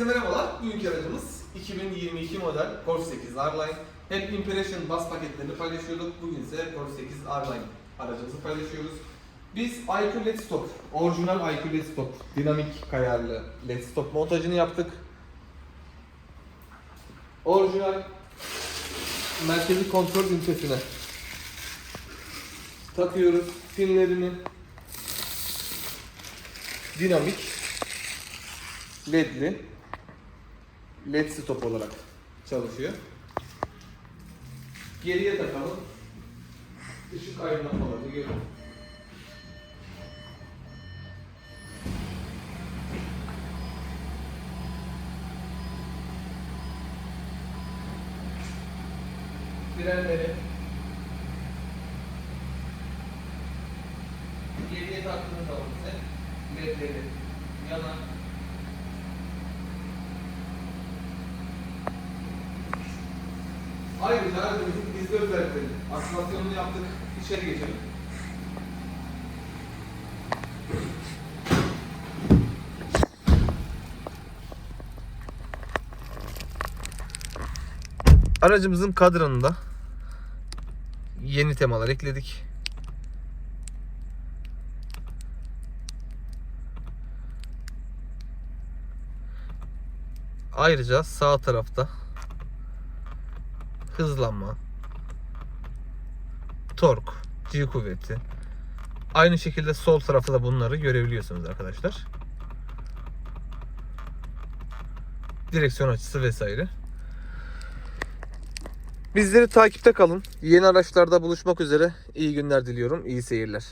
Herkese merhabalar. Bugünkü aracımız 2022 model Golf 8 R-Line. Hep Impression bas paketlerini paylaşıyorduk. Bugün ise Golf 8 R-Line aracımızı paylaşıyoruz. Biz IQ LED Stop, orijinal IQ LED Stop, dinamik kayarlı LED Stop montajını yaptık. Orijinal merkezi kontrol ünitesine takıyoruz pinlerini. Dinamik ledli led stop olarak çalışıyor. Geriye takalım. Işık aydınlatmalarını görün. Frenleri geriye taktığınız zaman ise ledleri yana Ayrıca aracımızın gizli özellikleri, aktivasyonunu yaptık. İçeri geçelim. Aracımızın kadranında yeni temalar ekledik. Ayrıca sağ tarafta hızlanma, tork, G kuvveti. Aynı şekilde sol tarafta da bunları görebiliyorsunuz arkadaşlar. Direksiyon açısı vesaire. Bizleri takipte kalın. Yeni araçlarda buluşmak üzere. İyi günler diliyorum. İyi seyirler.